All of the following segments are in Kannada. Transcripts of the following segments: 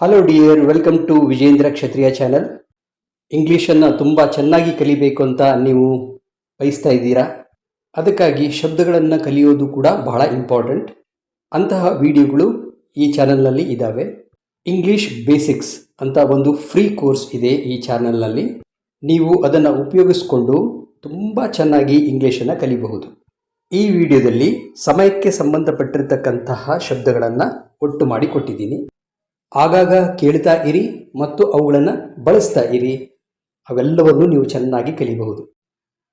Hello dear welcome to Vijendra Kshatriya channel ಇಂಗ್ಲೀಷನ್ನು ತುಂಬ ಚೆನ್ನಾಗಿ ಕಲಿಬೇಕು ಅಂತ ನೀವು ಬಯಸ್ತಾ ಇದ್ದೀರಾ? ಅದಕ್ಕಾಗಿ ಶಬ್ದಗಳನ್ನು ಕಲಿಯೋದು ಕೂಡ ಬಹಳ ಇಂಪಾರ್ಟೆಂಟ್ ಅಂತಹ ವಿಡಿಯೋಗಳು ಈ ಚಾನಲ್ನಲ್ಲಿ ಇದ್ದಾವೆ ಇಂಗ್ಲೀಷ್ ಬೇಸಿಕ್ಸ್ ಅಂತ ಒಂದು ಫ್ರೀ ಕೋರ್ಸ್ ಇದೆ ಈ ಚಾನಲ್ನಲ್ಲಿ ನೀವು ಅದನ್ನು ಉಪಯೋಗಿಸಿಕೊಂಡು ತುಂಬ ಚೆನ್ನಾಗಿ ಇಂಗ್ಲೀಷನ್ನು ಕಲಿಬಹುದು. ಈ ವಿಡಿಯೋದಲ್ಲಿ ಸಮಯಕ್ಕೆ ಸಂಬಂಧಪಟ್ಟಿರತಕ್ಕಂತಹ ಶಬ್ದಗಳನ್ನು ಒಟ್ಟು ಮಾಡಿ ಕೊಟ್ಟಿದ್ದೀನಿ ಆಗಾಗ ಕೇಳ್ತಾ ಇರಿ ಮತ್ತು ಅವುಗಳನ್ನು ಬಳಸ್ತಾ ಇರಿ. ಅವೆಲ್ಲವನ್ನು ನೀವು ಚೆನ್ನಾಗಿ ಕಲಿಬಹುದು.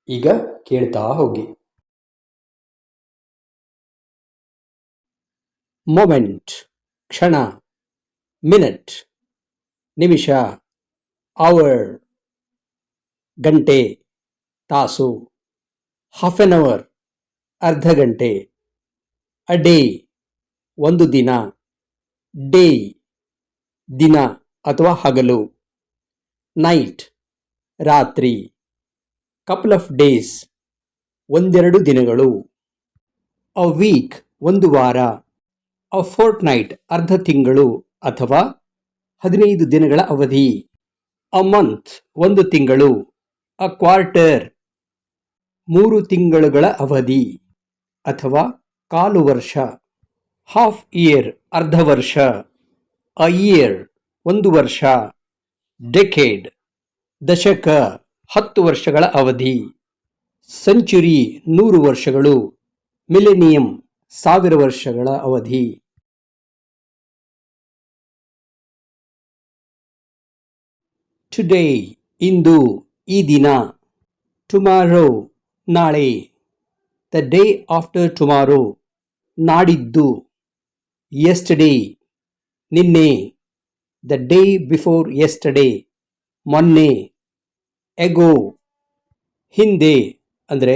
ಈಗ ಕೇಳ್ತಾ ಹೋಗಿ. ಮೊಮೆಂಟ್ ಕ್ಷಣ. ಮಿನಿಟ್ ನಿಮಿಷ. ಅವರ್ ಗಂಟೆ. ತಾಸು. ಹಾಫ್ ಎನ್ ಅವರ್ ಅರ್ಧ ಗಂಟೆ. ಅ ಡೇ ಒಂದು ದಿನ. ಡೇ ದಿನ ಅಥವಾ ಹಗಲು. ನೈಟ್ ರಾತ್ರಿ. ಕಪಲ್ ಆಫ್ ಡೇಸ್ ಒಂದೆರಡು ದಿನಗಳು. ಅ ವೀಕ್ ಒಂದು ವಾರ. ಅ ಫೋರ್ಟ್ ನೈಟ್ ಅರ್ಧ ತಿಂಗಳು ಅಥವಾ ಹದಿನೈದು ದಿನಗಳ ಅವಧಿ. ಅ ಮಂತ್ ಒಂದು ತಿಂಗಳು. ಅ ಕ್ವಾರ್ಟರ್ ಮೂರು ತಿಂಗಳುಗಳ ಅವಧಿ ಅಥವಾ ಕಾಲು ವರ್ಷ. ಹಾಫ್ ಇಯರ್ ಅರ್ಧ ವರ್ಷ. ಅ ಇಯರ್ ಒಂದು ವರ್ಷ ಡೆಕೇಡ್ ದಶಕ, ಹತ್ತು ವರ್ಷಗಳ ಅವಧಿ ಸೆಂಚುರಿ ನೂರು ವರ್ಷಗಳು ಮಿಲೆನಿಯಂ ಸಾವಿರ ವರ್ಷಗಳ ಅವಧಿ. ಟುಡೇ ಇಂದು, ಈ ದಿನ. ಟುಮಾರೋ ನಾಳೆ. ದ ಡೇ ಆಫ್ಟರ್ ಟುಮಾರೋ ನಾಡಿದ್ದು. ಎಸ್ಟಡೇ ನಿನ್ನೆ ದ ಡೇ ಬಿಫೋರ್ ಎಸ್ಟಡೇ ಮೊನ್ನೆ ಎಗೋ ಹಿಂದೆ, ಅಂದರೆ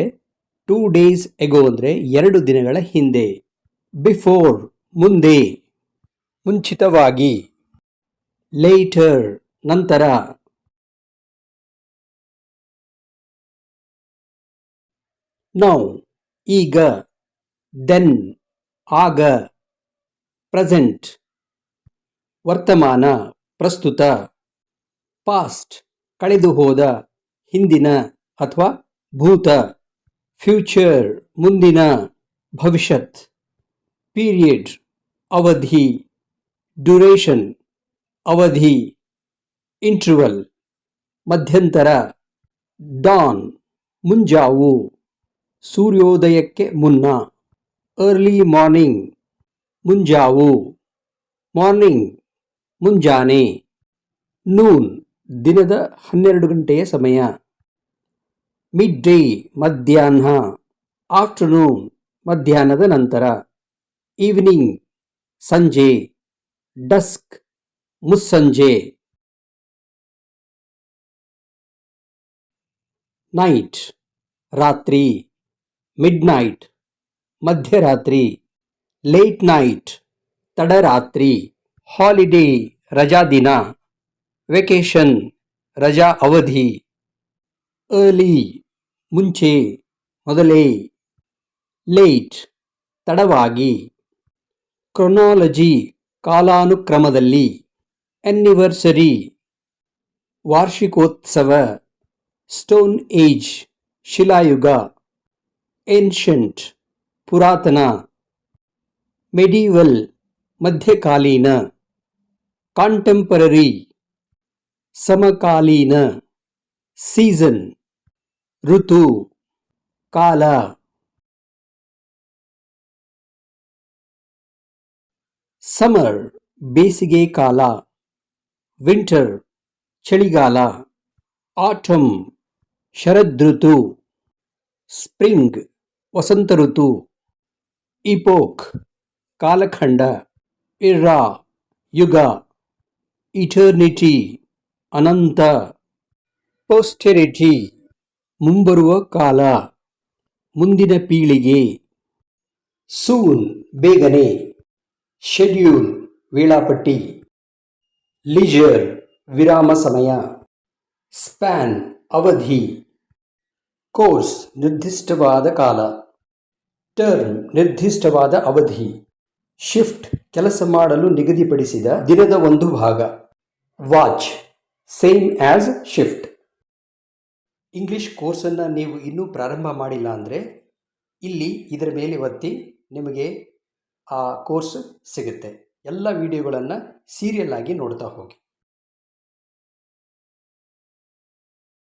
ಟೂ ಡೇಸ್ ಎಗೋ ಅಂದರೆ ಎರಡು ದಿನಗಳ ಹಿಂದೆ ಬಿಫೋರ್ ಮುಂದೆ, ಮುಂಚಿತವಾಗಿ ಲೇಟರ್ ನಂತರ. ನೌ ಈಗ ದೆನ್ ಆಗ ಪ್ರೆಸೆಂಟ್ ವರ್ತಮಾನ, ಪ್ರಸ್ತುತ ಪಾಸ್ಟ್ ಕಳೆದು ಹೋದ, ಹಿಂದಿನ ಅಥವಾ ಭೂತ ಫ್ಯೂಚರ್ ಮುಂದಿನ, ಭವಿಷ್ಯತ್ ಪೀರಿಯಡ್ ಅವಧಿ ಡ್ಯುರೇಷನ್ ಅವಧಿ ಇಂಟ್ರವಲ್ ಮಧ್ಯಂತರ ಡಾನ್ ಮುಂಜಾವು, ಸೂರ್ಯೋದಯಕ್ಕೆ ಮುನ್ನ ಅರ್ಲಿ ಮಾರ್ನಿಂಗ್ ಮುಂಜಾವು ಮಾರ್ನಿಂಗ್ ಮುಂಜಾನೆ. ನೂನ್, ದಿನದ ಹನ್ನೆರಡು ಗಂಟೆಯ ಸಮಯ. ಮಿಡ್ ಡೇ ಮಧ್ಯಾಹ್ನ. ಆಫ್ಟರ್ನೂನ್, ಮಧ್ಯಾಹ್ನದ ನಂತರ. ಈವ್ನಿಂಗ್, ಸಂಜೆ. ಡಸ್ಕ್, ಮುಸ್ಸಂಜೆ. ನೈಟ್, ರಾತ್ರಿ. ಮಿಡ್ ನೈಟ್ ಮಧ್ಯರಾತ್ರಿ. ಲೇಟ್ ನೈಟ್, ತಡರಾತ್ರಿ. ಹಾಲಿಡೇ. ರಜಾ ದಿನ ವೆಕೇಷನ್ ರಜಾ ಅವಧಿ. ಅರ್ಲಿ ಮುಂಚೆ, ಮೊದಲೇ. ಲೇಟ್ ತಡವಾಗಿ. ಕ್ರೊನಾಲಜಿ ಕಾಲಾನುಕ್ರಮದಲ್ಲಿ. ಎನಿವರ್ಸರಿ ವಾರ್ಷಿಕೋತ್ಸವ. ಸ್ಟೋನ್ ಏಜ್ ಶಿಲಾಯುಗ. ಏನ್ಷಂಟ್ ಪುರಾತನ. ಮೆಡಿವಲ್ ಮಧ್ಯಕಾಲೀನ. ಕಾಂಟೆಂಪರರಿ ಸಮಕಾಲೀನ ಸೀಸನ್ ಋತು, ಕಾಲ. ಸಮರ್ ಬೇಸಿಗೆ ಕಾಲ. ವಿಂಟರ್ ಚಳಿಗಾಲ. ಆಟಮ್ ಶರದೃತು. ಸ್ಪ್ರಿಂಗ್ ವಸಂತ ಋತು ಇಪೋಕ್ ಕಾಲಖಂಡ. ಇರ್ರಾ ಯುಗ. ಇಟರ್ನಿಟಿ, ಅನಂತ, ಪೋಸ್ಟೆರಿಟಿ, ಮುಂಬರುವ ಕಾಲ, ಮುಂದಿನ ಪೀಳಿಗೆ, ಸೂನ್, ಬೇಗನೆ, ಶೆಡ್ಯೂಲ್, ವೇಳಾಪಟ್ಟಿ, ಲಿಜರ್, ವಿರಾಮ ಸಮಯ, ಸ್ಪ್ಯಾನ್, ಅವಧಿ, ಕೋರ್ಸ್, ನಿರ್ದಿಷ್ಟವಾದ ಕಾಲ, ಟರ್ಮ್, ನಿರ್ದಿಷ್ಟವಾದ ಅವಧಿ, ಶಿಫ್ಟ್, ಕೆಲಸ ಮಾಡಲು ನಿಗದಿಪಡಿಸಿದ ದಿನದ ಒಂದು ಭಾಗ. Watch same as shift English ಕೋರ್ಸನ್ನು ನೀವು ಇನ್ನೂ ಪ್ರಾರಂಭ ಮಾಡಿಲ್ಲ ಅಂದರೆ ಇಲ್ಲಿ ಇದರ ಮೇಲೆ ಒತ್ತಿ ನಿಮಗೆ ಆ ಕೋರ್ಸ್ ಸಿಗುತ್ತೆ. ಎಲ್ಲ ವಿಡಿಯೋಗಳನ್ನು ಸೀರಿಯಲ್ ಆಗಿ ನೋಡ್ತಾ ಹೋಗಿ.